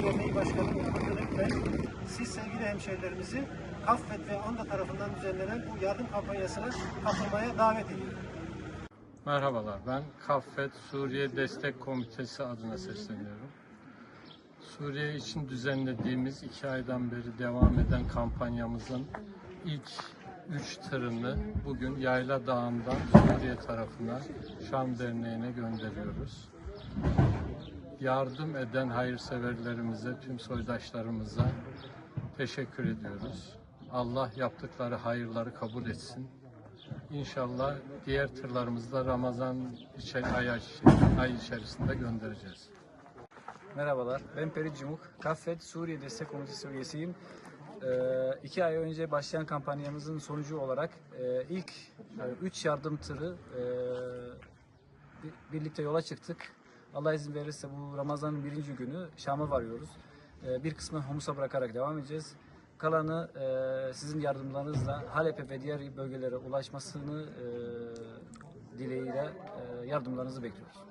Başkanı Abdülhamit Bey, siz sevgili hemşehrilerimizi Kaffet ve Anda tarafından düzenlenen bu yardım kampanyasına katılmaya davet ediyor. Merhabalar, ben Kaffet Suriye Destek Komitesi adına sesleniyorum. Suriye için düzenlediğimiz iki aydan beri devam eden kampanyamızın ilk üç tırını bugün Yayla Dağı'ndan Suriye tarafına Şam Derneği'ne gönderiyoruz. Yardım eden hayırseverlerimize, tüm soydaşlarımıza teşekkür ediyoruz. Allah yaptıkları hayırları kabul etsin. İnşallah diğer tırlarımızı da Ramazan içeri, ay, ay içerisinde göndereceğiz. Merhabalar, ben Peri Cumuk. Kaffet Suriye Destek Komitesi üyesiyim. Ee, iki ay önce başlayan kampanyamızın sonucu olarak e, ilk e, üç yardım tırı e, bir- birlikte yola çıktık. Allah izin verirse bu Ramazan'ın birinci günü Şam'a varıyoruz. E, bir kısmını Humus'a bırakarak devam edeceğiz. Kalanı e, sizin yardımlarınızla Halep'e ve diğer bölgelere ulaşmasını e, dileğiyle e, yardımlarınızı bekliyoruz.